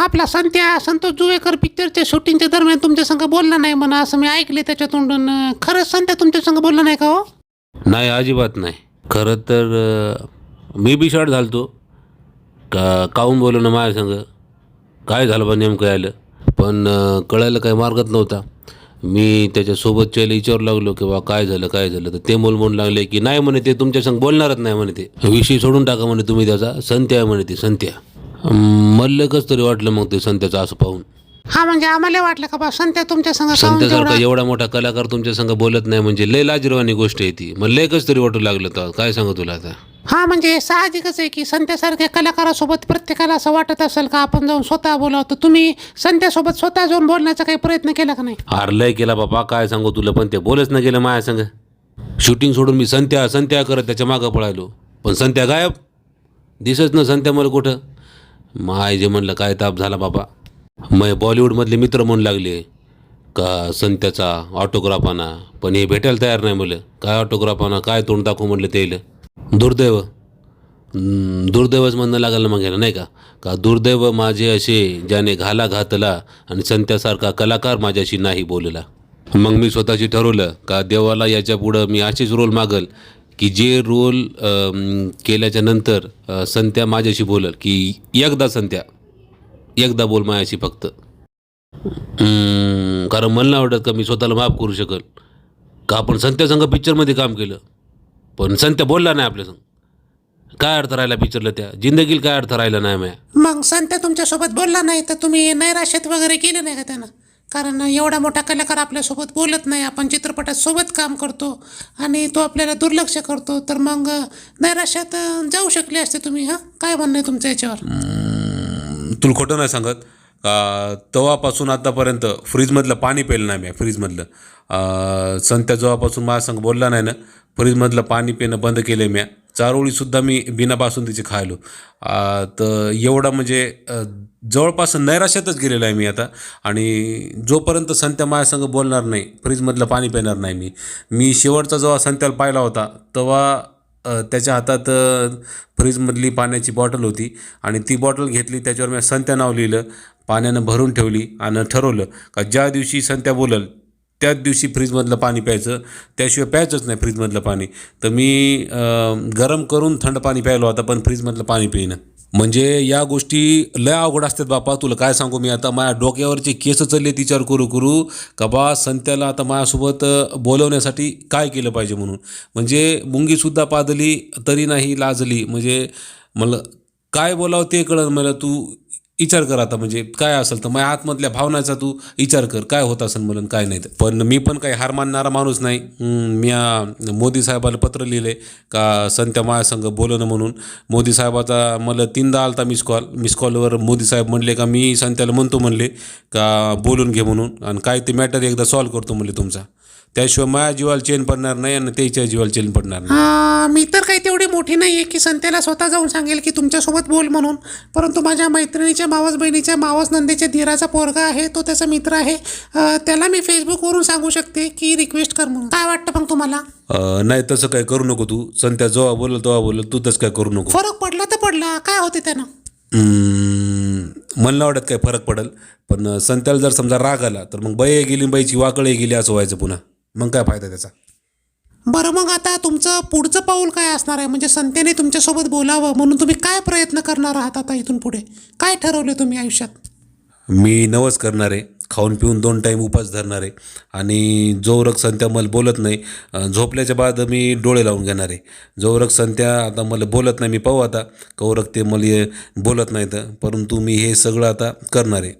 आपला संत्या संतोष जुवेकर पिक्चरच्या शूटिंगच्या दरम्यान तुमच्या संग बोलला नाही म्हणा असं मी ऐकले त्याच्या तोंडून खरंच संत्या तुमच्या संग बोलला नाही का हो? नाही अजिबात नाही. खरं तर अं, मी बी शॉर्ट झालतो का काहून बोलू ना माझ्या संग काय झालं बा नेमकं यायलं? पण अं, कळायला काही मार्गच नव्हता. मी त्याच्यासोबतच्याला विचारू लागलो की बा काय झालं काय झालं? तर ते मोल म्हणू लागले की नाही म्हणे ते तुमच्या संग बोलणारच नाही म्हणे ते. विषय सोडून टाका म्हणे तुम्ही त्याचा. संत्या आहे म्हणे ते संत्या मला तरी वाटलं मग ते संत्याचं असं पाहून. हा म्हणजे आम्हाला वाटलं का बा? संत्या तुमच्या संग काहून संत्यासारखा एवढा मोठा कलाकार तुमच्या संग बोलत नाही म्हणजे लय लाजिरवाणी गोष्ट आहे ती. मला लय कस तरी वाटू लागलं तर. काय सांगू तुला आता? हा म्हणजे साहजिकच आहे की संत्यासारख्या कलाकारासोबत प्रत्येकाला असं वाटत असेल का आपण जाऊन स्वतः बोलावं? तर तुम्ही संत्यासोबत स्वतः जाऊन बोलण्याचा काही प्रयत्न केला का नाही? अरे लय केला बाबा. काय सांगू तुला पण? ते बोलच नाही गेलं माझ्या संग. शूटिंग सोडून मी संत्या संत्या करत त्याच्या मागं पळालो. पण संत्या गायब. दिसच ना संत्या मला कुठं? माय जे म्हणलं काय ताप झाला बाबा. मग बॉलिवूडमधले मित्र म्हणू लागले का संत्याचा ऑटोग्राफ आणा पण हे भेटायला तयार नाही म्हणलं. काय ऑटोग्राफ आणा काय तोंड दाखवू म्हटलं त्याला दुर्दैव. दुर्दैवच म्हणणं लागायला मग ह्याला नाही का? का दुर्दैव माझे असे ज्याने घाला घातला आणि संत्यासारखा कलाकार माझ्याशी नाही बोलला. मग मी स्वतःशी ठरवलं का देवाला याच्या पुढं मी असेच रोल मागल की जे रोल केल्याच्यानंतर संत्या माझ्याशी बोलल की एकदा संत्या एकदा बोल माझ्याशी फक्त. कारण मला नाही वाटत का मी स्वतःला माफ करू शकल. का आपण संत्यासंग पिक्चरमध्ये काम केलं? पण संत्या बोलला नाही आपल्या संग. काय अर्थ राहिला पिक्चरला त्या? जिंदगीला काय अर्थ राहिला नाही म्या? मग संत्या तुमच्यासोबत बोलला नाही तर तुम्ही नैराश्यात वगैरे केलं नाही का त्यांना? कारण एवढा मोठा कलाकार आपल्यासोबत बोलत नाही. आपण चित्रपटात सोबत काम करतो आणि तो आपल्याला दुर्लक्ष करतो. तर मग नैराश्यात जाऊ शकले असते तुम्ही हां? काय म्हणणं आहे तुमचं याच्यावर? तुला खोटं नाही सांगत. तेव्हापासून आतापर्यंत फ्रीजमधलं पाणी पेलं नाही मी फ्रीजमधलं. संत्या जेव्हापासून माझ्या संग बोलला नाही ना फ्रीजमधलं पाणी पिणं बंद केलं आहे म्या चारोळीसुद्धा मी बिना बासुंदीची खायलो. तर एवढा म्हणजे जवळपास नैराश्यातच गेलेलो आहे मी आता. आणि जोपर्यंत संत्या माझ्या संग बोलणार नाही फ्रीजमधलं पाणी पिणार नाही मी मी शेवटचा जेव्हा संत्याला पाहिला होता तेव्हा त्याच्या हातात फ्रीजमधली पाण्याची बॉटल होती. आणि ती बॉटल घेतली त्याच्यावर मी संत्या नाव लिहिलं पाण्यानं भरून ठेवली आणि ठरवलं का ज्या दिवशी संत्या बोलल त्याच दिवशी फ्रीजमधलं पाणी प्यायचं त्याशिवाय प्यायचंच नाही फ्रीजमधलं पाणी. तर मी गरम करून थंड पाणी प्यायलो आता पण फ्रीजमधलं पाणी पिणं म्हणजे या गोष्टी लय अवघड असतात बापा तुला काय सांगू मी आता? माझ्या डोक्यावरचे केस चालले विचार करू करू. का बा संत्याला आता माझ्यासोबत बोलवण्यासाठी काय केलं पाहिजे म्हणून? म्हणजे मुंगीसुद्धा पादली तरी नाही लाजली. म्हणजे मला काय बोलावं ते कळत मला. तू विचार कर आता म्हणजे काय असेल तर माझ्या आतमधल्या भावनाचा तू विचार कर काय होत असेल म्हणून काय नाही तर. पण मी पण काही हार मानणारा माणूस नाही. मी मोदी साहेबाला पत्र लिहिले का संत्या माझ्यासंग बोलणं म्हणून. मोदी साहेबाचा मला तीनदा आलता मिस कॉल मिस कॉलवर मोदी साहेब म्हणले का मी संत्याला म्हणतो म्हणले का बोलून घे म्हणून. आणि काय ते मॅटर एकदा सॉल्व्ह करतो म्हणले तुमचा. त्याशिवाय माझ्या जीवाला चेन पडणार नाही आणि त्याच्या जीवाला चेन पडणार नाही. हा, मी तर काही तेवढी मोठी नाही आहे की संत्याला स्वतः जाऊन सांगेल की तुमच्यासोबत बोल म्हणून. परंतु माझ्या मैत्रिणीच्या मावस बहिणीच्या मावस नंदेच्या धीराचा पोरगा आहे तो त्याचा मित्र आहे. अं, त्याला मी फेसबुकवरून सांगू शकते की रिक्वेस्ट कर म्हणून. काय वाटतं मग तुम्हाला? अं, नाही तसं काय करू नको तू. संत्या जेव्हा बोलल तेव्हा बोलल तू तसं काय करू नको. फरक पडला तर पडला. काय होते त्यानं? हम्म, वाटत काय फरक पडेल. पण संत्याला जर समजा राग आला तर मग बाई गेली बाईची वाकळे गेली असं व्हायचं पुन्हा. मग काय फायदा त्याचा? बरं मग आता तुमचं पुढचं पाऊल काय असणार आहे? म्हणजे संत्याने तुमच्यासोबत बोलावं म्हणून तुम्ही काय प्रयत्न करणार आहात आता इथून पुढे? काय ठरवलं तुम्ही आयुष्यात? मी नवस करणार. आहे खाऊन पिऊन दोन टाईम उपास धरणार. आहे आणि जोवरक संत्या मला बोलत नाही. झोपल्याच्या बाद मी डोळे लावून घेणार. आहे जोवरक संत्या आता मला बोलत नाही मी पाहू आता. कौरक ते मला बोलत नाही तर परंतु मी हे सगळं आता करणार. आहे